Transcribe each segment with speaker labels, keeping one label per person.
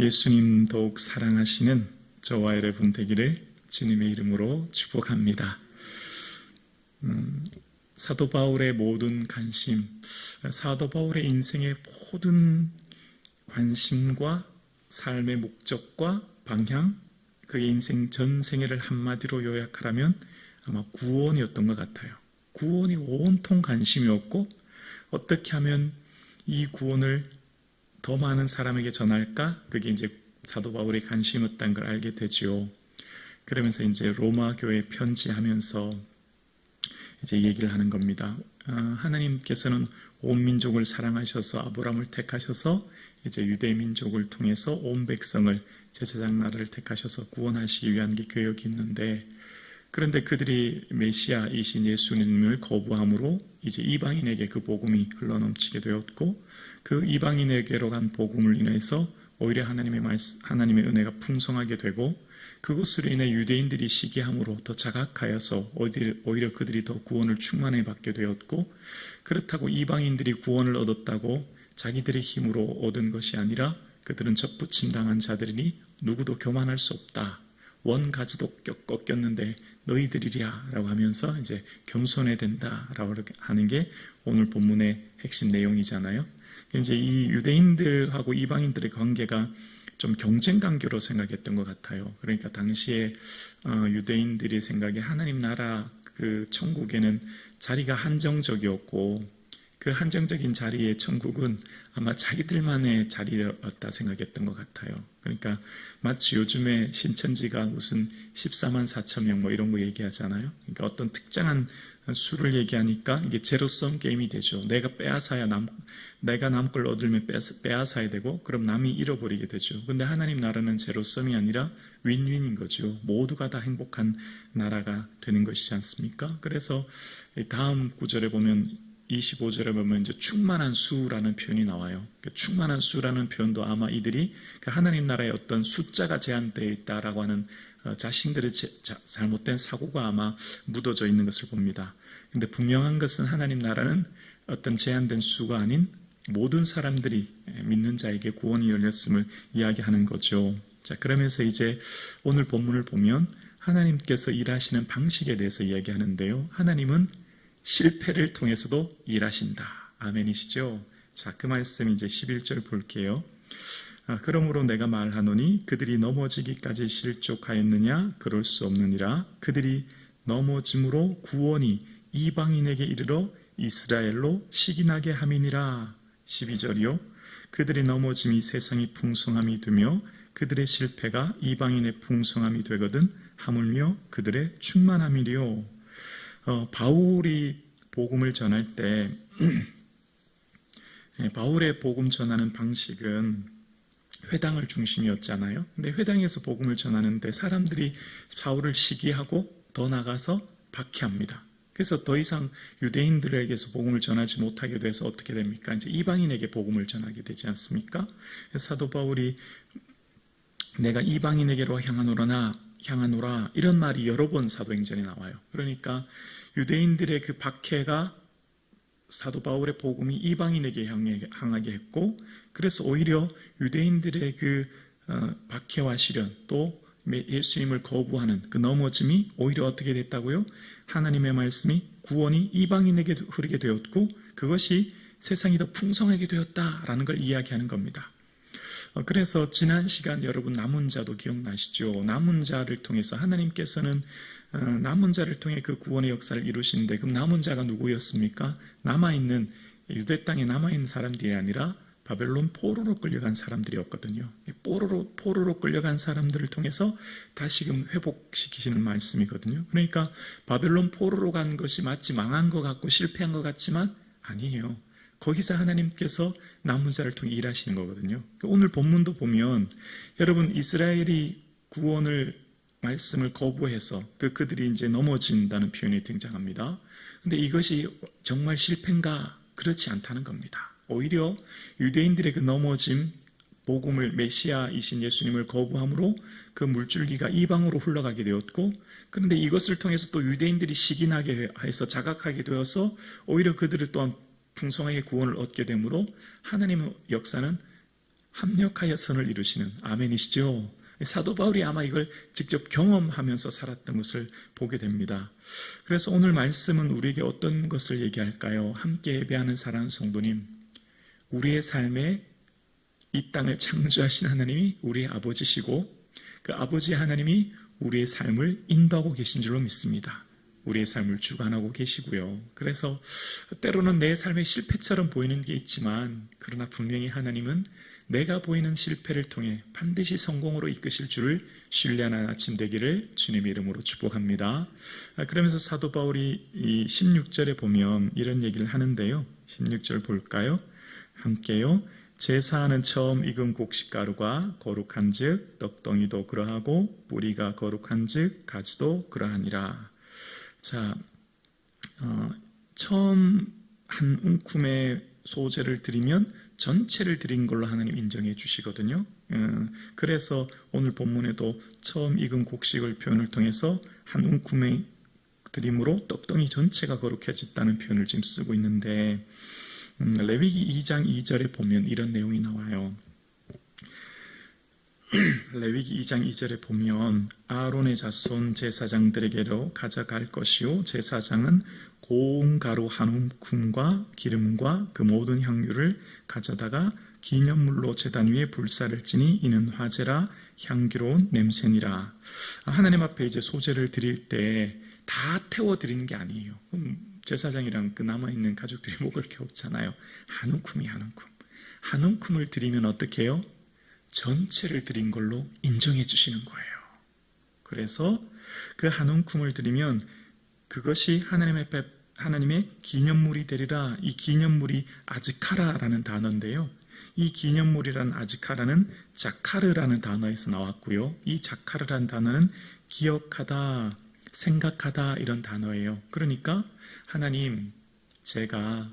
Speaker 1: 예수님 더욱 사랑하시는 저와 여러분 되기를 주님의 이름으로 축복합니다. 음, 사도 바울의 모든 관심, 사도 바울의 인생의 모든 관심과 삶의 목적과 방향, 그의 인생 전 생애를 한마디로 요약하라면 아마 구원이었던 것 같아요. 구원이 온통 관심이었고 어떻게 하면 이 구원을 더 많은 사람에게 전할까? 그게 이제 사도 바울의 관심이었다는 걸 알게 되지요. 그러면서 이제 로마 교회 편지하면서 이제 얘기를 하는 겁니다. 어, 하나님께서는 온 민족을 사랑하셔서 아브라함을 택하셔서 이제 유대 민족을 통해서 온 백성을 제사장 나라를 택하셔서 구원하시기 위한 게 교역이 있는데 그런데 그들이 메시아이신 예수님을 거부함으로 이제 이방인에게 그 복음이 흘러넘치게 되었고 그 이방인에게로 간 복음을 인해서 오히려 하나님의 말씀, 하나님의 은혜가 풍성하게 되고 그것으로 인해 유대인들이 시기함으로 더 자각하여서 오히려 그들이 더 구원을 충만히 받게 되었고 그렇다고 이방인들이 구원을 얻었다고 자기들의 힘으로 얻은 것이 아니라 그들은 접붙임 당한 자들이니 누구도 교만할 수 없다. 원 가지도 꺾였는데 너희들이랴 라고 하면서 이제 겸손해야 된다라고 하는 게 오늘 본문의 핵심 내용이잖아요. 이제 이 유대인들하고 이방인들의 관계가 좀 경쟁 관계로 생각했던 것 같아요. 그러니까 당시에 어, 유대인들의 생각에 하나님 나라 그 천국에는 자리가 한정적이었고 그 한정적인 자리의 천국은 아마 자기들만의 자리였다 생각했던 것 같아요. 그러니까 마치 요즘에 신천지가 무슨 14만 4천 명 뭐 이런 거 얘기하잖아요. 그러니까 어떤 특정한 수를 얘기하니까 이게 제로섬 게임이 되죠. 내가 빼앗아야 남, 내가 남 걸 얻으면 빼앗 아야 되고, 그럼 남이 잃어버리게 되죠. 근데 하나님 나라는 제로섬이 아니라 윈윈인 거죠. 모두가 다 행복한 나라가 되는 것이지 않습니까? 그래서 다음 구절에 보면 25절에 보면 이제 충만한 수라는 표현이 나와요. 그 충만한 수라는 표현도 아마 이들이 그 하나님 나라의 어떤 숫자가 제한되어 있다라고 하는 어, 자신들의 잘못된 사고가 아마 묻어져 있는 것을 봅니다. 근데 분명한 것은 하나님 나라는 어떤 제한된 수가 아닌 모든 사람들이 믿는 자에게 구원이 열렸음을 이야기하는 거죠. 자, 그러면서 이제 오늘 본문을 보면 하나님께서 일하시는 방식에 대해서 이야기하는데요. 하나님은 실패를 통해서도 일하신다. 아멘이시죠? 자, 그 말씀 이제 11절 볼게요. 아, 그러므로 내가 말하노니 그들이 넘어지기까지 실족하였느냐? 그럴 수 없느니라. 그들이 넘어짐으로 구원이 이방인에게 이르러 이스라엘로 시기나게 함이니라. 12절이요. 그들이 넘어짐이 세상이 풍성함이 되며 그들의 실패가 이방인의 풍성함이 되거든 하물며 그들의 충만함이리요. 어, 바울이 복음을 전할 때 네, 바울의 복음 전하는 방식은 회당을 중심이었잖아요. 근데 회당에서 복음을 전하는데 사람들이 바울을 시기하고 더 나가서 박해합니다. 그래서 더 이상 유대인들에게서 복음을 전하지 못하게 돼서 어떻게 됩니까? 이제 이방인에게 복음을 전하게 되지 않습니까? 사도 바울이 내가 이방인에게로 향하노라나 향하노라 이런 말이 여러 번 사도행전에 나와요. 그러니까 유대인들의 그 박해가 사도 바울의 복음이 이방인에게 향하게 했고 그래서 오히려 유대인들의 그 어, 박해와 시련 또 예수님을 거부하는 그 넘어짐이 오히려 어떻게 됐다고요? 하나님의 말씀이 구원이 이방인에게 흐르게 되었고 그것이 세상이 더 풍성하게 되었다라는 걸 이야기하는 겁니다. 어, 그래서 지난 시간 여러분 남은 자도 기억나시죠? 남은 자를 통해서 하나님께서는 어, 남은 자를 통해 그 구원의 역사를 이루시는데 그럼 남은 자가 누구였습니까? 남아있는 유대 땅에 남아있는 사람들이 아니라 바벨론 포로로 끌려간 사람들이었거든요. 포로로, 포로로 끌려간 사람들을 통해서 다시금 회복시키시는 말씀이거든요. 그러니까 바벨론 포로로 간 것이 마치 망한 것 같고 실패한 것 같지만 아니에요. 거기서 하나님께서 남은 자를 통해 일하시는 거거든요. 오늘 본문도 보면 여러분 이스라엘이 구원을 말씀을 거부해서 그 그들이 이제 넘어진다는 표현이 등장합니다. 근데 이것이 정말 실패인가? 그렇지 않다는 겁니다. 오히려 유대인들의 그 넘어짐, 복음을 메시아이신 예수님을 거부함으로 그 물줄기가 이방으로 흘러가게 되었고 그런데 이것을 통해서 또 유대인들이 시기나게 해서 자각하게 되어서 오히려 그들을 또한 풍성하게 구원을 얻게 되므로 하나님의 역사는 합력하여 선을 이루시는 아멘이시죠. 사도 바울이 아마 이걸 직접 경험하면서 살았던 것을 보게 됩니다. 그래서 오늘 말씀은 우리에게 어떤 것을 얘기할까요? 함께 예배하는 사랑하는 성도님, 우리의 삶에 이 땅을 창조하신 하나님이 우리의 아버지시고 그 아버지 하나님이 우리의 삶을 인도하고 계신 줄로 믿습니다. 우리의 삶을 주관하고 계시고요. 그래서 때로는 내 삶의 실패처럼 보이는 게 있지만 그러나 분명히 하나님은 내가 보이는 실패를 통해 반드시 성공으로 이끄실 줄을 신뢰하는 아침 되기를 주님의 이름으로 축복합니다. 아, 그러면서 사도 바울이 이 16절에 보면 이런 얘기를 하는데요. 16절 볼까요? 함께요. 제사하는 처음 익은 곡식가루가 거룩한즉 떡덩이도 그러하고 뿌리가 거룩한즉 가지도 그러하니라. 자, 어, 처음 한 움큼의 소재를 드리면 전체를 드린 걸로 하나님 인정해 주시거든요. 음, 그래서 오늘 본문에도 처음 익은 곡식을 표현을 통해서 한 움큼의 드림으로 떡덩이 전체가 거룩해졌다는 표현을 지금 쓰고 있는데 음, 레위기 2장 2절에 보면 이런 내용이 나와요. 레위기 2장 2절에 보면 아론의 자손 제사장들에게로 가져갈 것이요 제사장은 고운 가루 한 움큼과 기름과 그 모든 향유를 가져다가 기념물로 제단 위에 불사를 지니 이는 화제라 향기로운 냄새니라. 하나님 앞에 이제 소재를 드릴 때 다 태워 드리는 게 아니에요. 제사장이랑 그 남아 있는 가족들이 목을 겨웠잖아요. 한 움큼이 한 움큼. 한 움큼을 드리면 어떻게 해요? 전체를 드린 걸로 인정해 주시는 거예요. 그래서 그 한 움큼을 드리면 그것이 하나님의 하나님의 기념물이 되리라. 이 기념물이 아즈카라라는 단어인데요. 이 기념물이란 아즈카라는 자카르라는 단어에서 나왔고요. 이 자카르라는 단어는 기억하다, 생각하다 이런 단어예요. 그러니까 하나님, 제가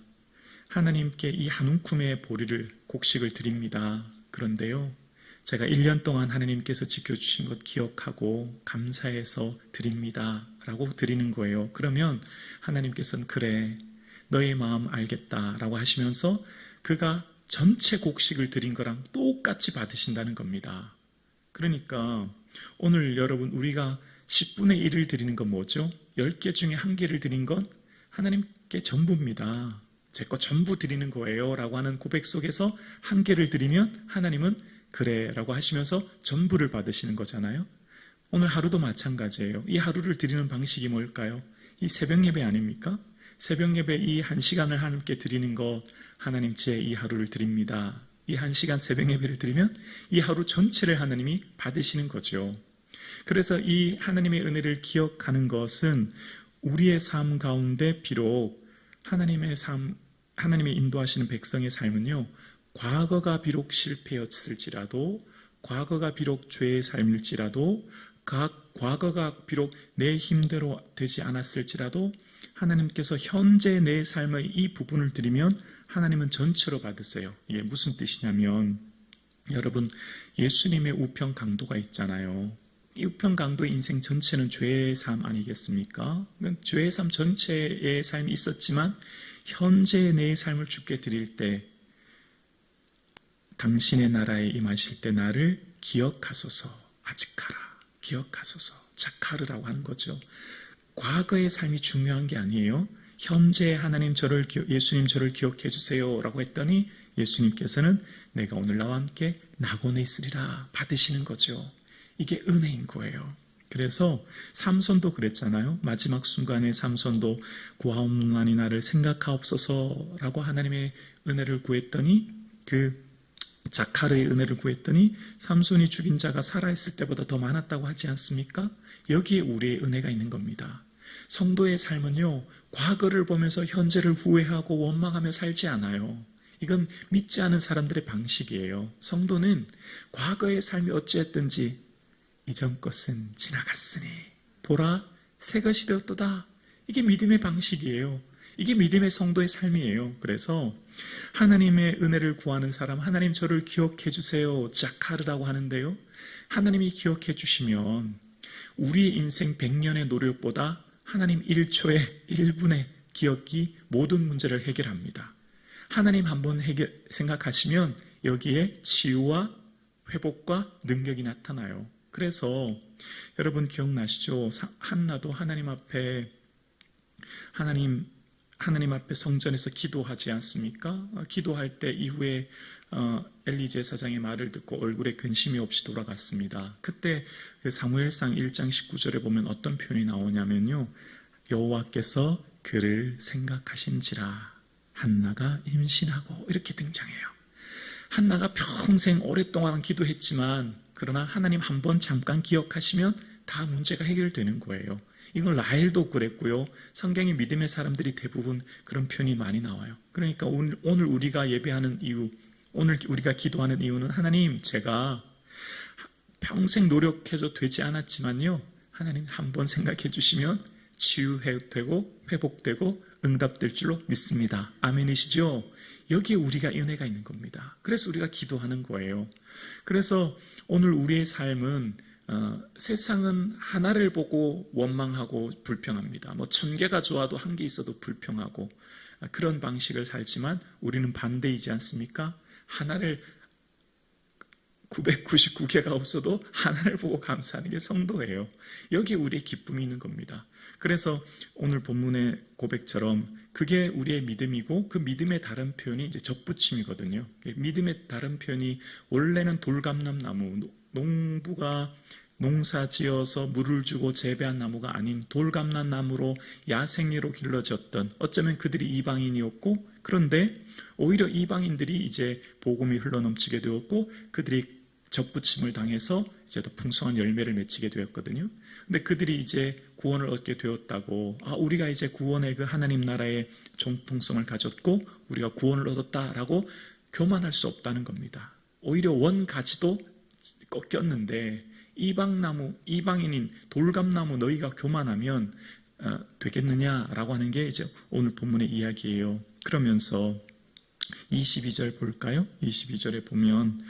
Speaker 1: 하나님께 이 한 움큼의 보리를 곡식을 드립니다. 그런데요. 제가 1년 동안 하나님께서 지켜주신 것 기억하고 감사해서 드립니다. 라고 드리는 거예요. 그러면 하나님께서는 그래, 너의 마음 알겠다. 라고 하시면서 그가 전체 곡식을 드린 거랑 똑같이 받으신다는 겁니다. 그러니까 오늘 여러분 우리가 10분의 1을 드리는 건 뭐죠? 10개 중에 한 개를 드린 건 하나님께 전부입니다. 제 거 전부 드리는 거예요. 라고 하는 고백 속에서 한 개를 드리면 하나님은 그래 라고 하시면서 전부를 받으시는 거잖아요. 오늘 하루도 마찬가지예요. 이 하루를 드리는 방식이 뭘까요? 이 새벽 예배 아닙니까? 새벽 예배 이 한 시간을 하나님께 드리는 것, 하나님 제 이 하루를 드립니다. 이 한 시간 새벽 예배를 드리면 이 하루 전체를 하나님이 받으시는 거죠. 그래서 이 하나님의 은혜를 기억하는 것은 우리의 삶 가운데 비록 하나님의 삶, 하나님의 인도하시는 백성의 삶은요, 과거가 비록 실패였을지라도, 과거가 비록 죄의 삶일지라도, 과거가 비록 내 힘대로 되지 않았을지라도, 하나님께서 현재 내 삶의 이 부분을 드리면 하나님은 전체로 받으세요. 이게 무슨 뜻이냐면, 여러분, 예수님의 우편 강도가 있잖아요. 이 우편 강도의 인생 전체는 죄의 삶 아니겠습니까? 죄의 삶 전체의 삶이 있었지만, 현재 내 삶을 죽게 드릴 때, 당신의 나라에 임하실 때 나를 기억하소서, 아직하라, 기억하소서, 자카르라고 하는 거죠. 과거의 삶이 중요한 게 아니에요. 현재 하나님 저를, 예수님 저를 기억해 주세요. 라고 했더니 예수님께서는 내가 오늘 나와 함께 낙원에 있으리라 받으시는 거죠. 이게 은혜인 거예요. 그래서 삼손도 그랬잖아요. 마지막 순간에 삼손도 구하옵나니 나를 생각하옵소서라고 하나님의 은혜를 구했더니 그 자카르의 은혜를 구했더니 삼손이 죽인 자가 살아있을 때보다 더 많았다고 하지 않습니까? 여기에 우리의 은혜가 있는 겁니다. 성도의 삶은요, 과거를 보면서 현재를 후회하고 원망하며 살지 않아요. 이건 믿지 않은 사람들의 방식이에요. 성도는 과거의 삶이 어찌했든지 이전 것은 지나갔으니 보라 새 것이 되었도다. 이게 믿음의 방식이에요. 이게 믿음의 성도의 삶이에요. 그래서 하나님의 은혜를 구하는 사람, 하나님 저를 기억해 주세요. 자카르라고 하는데요. 하나님이 기억해 주시면 우리 인생 100년의 노력보다 하나님 1초에 1분의 기억이 모든 문제를 해결합니다. 하나님 한번 생각하시면 여기에 치유와 회복과 능력이 나타나요. 그래서 여러분 기억나시죠? 사- 한나도 하나님 앞에 하나님 하나님 앞에 성전에서 기도하지 않습니까? 어, 기도할 때 이후에 어, 엘리 제 사장의 말을 듣고 얼굴에 근심이 없이 돌아갔습니다. 그때 그 사무엘상 1장 19절에 보면 어떤 표현이 나오냐면요. 여호와께서 그를 생각하신지라 한나가 임신하고 이렇게 등장해요. 한나가 평생 오랫동안 기도했지만 그러나 하나님 한 번 잠깐 기억하시면 다 문제가 해결되는 거예요. 이걸 라헬도 그랬고요. 성경의 믿음의 사람들이 대부분 그런 표현이 많이 나와요. 그러니까 오늘, 오늘 우리가 예배하는 이유, 오늘 우리가 기도하는 이유는 하나님 제가 평생 노력해서 되지 않았지만요. 하나님 한 번 생각해 주시면 치유되고 회복되고 응답될 줄로 믿습니다. 아멘이시죠? 여기에 우리가 은혜가 있는 겁니다. 그래서 우리가 기도하는 거예요. 그래서 오늘 우리의 삶은 어, 세상은 하나를 보고 원망하고 불평합니다. 뭐 천 개가 좋아도 한 개 있어도 불평하고 아, 그런 방식을 살지만 우리는 반대이지 않습니까? 하나를 999개가 없어도 하나를 보고 감사하는 게 성도예요. 여기에 우리의 기쁨이 있는 겁니다. 그래서 오늘 본문의 고백처럼 그게 우리의 믿음이고 그 믿음의 다른 표현이 이제 접붙임이거든요. 믿음의 다른 표현이 원래는 돌감람 나무, 농부가 농사 지어서 물을 주고 재배한 나무가 아닌 돌감람 나무로 야생으로 길러졌던 어쩌면 그들이 이방인이었고 그런데 오히려 이방인들이 이제 복음이 흘러넘치게 되었고 그들이 접붙임을 당해서 이제 더 풍성한 열매를 맺히게 되었거든요. 근데 그들이 이제 구원을 얻게 되었다고, 아, 우리가 이제 구원의 그 하나님 나라의 정통성을 가졌고, 우리가 구원을 얻었다라고 교만할 수 없다는 겁니다. 오히려 원 가지도 꺾였는데, 이방나무, 이방인인 돌감나무 너희가 교만하면 어, 되겠느냐라고 하는 게 이제 오늘 본문의 이야기예요. 그러면서 22절 볼까요? 22절에 보면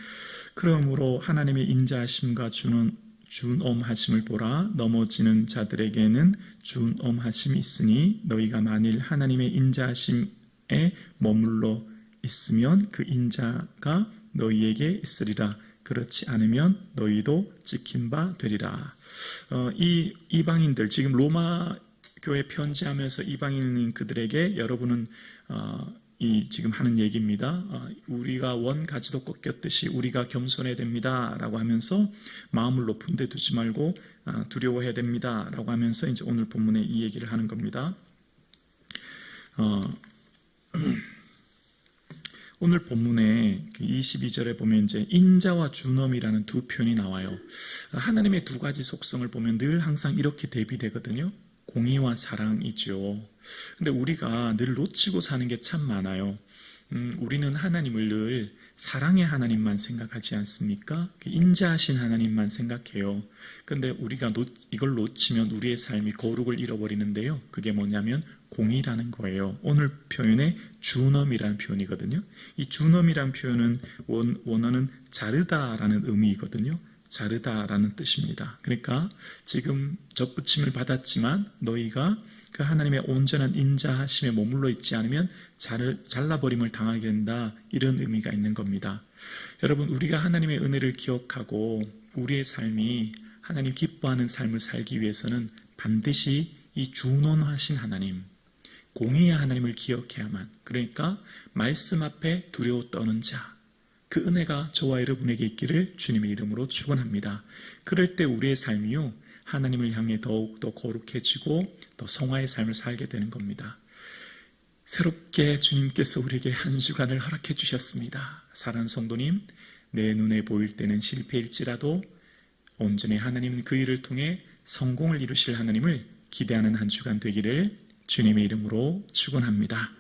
Speaker 1: 그러므로 하나님의 인자하심과 주는 준엄하심을 보라 넘어지는 자들에게는 준엄하심이 있으니 너희가 만일 하나님의 인자하심에 머물러 있으면 그 인자가 너희에게 있으리라 그렇지 않으면 너희도 찍힌 바 되리라. 어, 이 이방인들 지금 로마 교회 편지하면서 이방인인 그들에게 여러분은 어, 이 지금 하는 얘기입니다. 어, 우리가 원 가지도 꺾였듯이 우리가 겸손해야 됩니다라고 하면서 마음을 높은 데 두지 말고 어, 두려워해야 됩니다라고 하면서 이제 오늘 본문에 이 얘기를 하는 겁니다. 어, 오늘 본문에 22절에 보면 이제 인자와 준엄이라는 두 표현이 나와요. 하나님의 두 가지 속성을 보면 늘 항상 이렇게 대비되거든요. 공의와 사랑이죠. 근데 우리가 늘 놓치고 사는 게 참 많아요. 음, 우리는 하나님을 늘 사랑의 하나님만 생각하지 않습니까? 그 인자하신 하나님만 생각해요. 근데 우리가 놓, 이걸 놓치면 우리의 삶이 거룩을 잃어버리는데요. 그게 뭐냐면 공의라는 거예요. 오늘 표현에 준엄이라는 표현이거든요. 이 준엄이라는 표현은 원, 원어는 자르다라는 의미이거든요. 자르다라는 뜻입니다. 그러니까 지금 접붙임을 받았지만 너희가 그 하나님의 온전한 인자하심에 머물러 있지 않으면 잘, 잘라버림을 당하게 된다. 이런 의미가 있는 겁니다. 여러분, 우리가 하나님의 은혜를 기억하고 우리의 삶이 하나님 기뻐하는 삶을 살기 위해서는 반드시 이 준원하신 하나님, 공의의 하나님을 기억해야만. 그러니까 말씀 앞에 두려워 떠는 자, 그 은혜가 저와 여러분에게 있기를 주님의 이름으로 축원합니다. 그럴 때 우리의 삶이요 하나님을 향해 더욱 더 거룩해지고 더 성화의 삶을 살게 되는 겁니다. 새롭게 주님께서 우리에게 한 주간을 허락해 주셨습니다. 사랑하는 성도님, 내 눈에 보일 때는 실패일지라도 온전히 하나님은 그 일을 통해 성공을 이루실 하나님을 기대하는 한 주간 되기를 주님의 이름으로 축원합니다.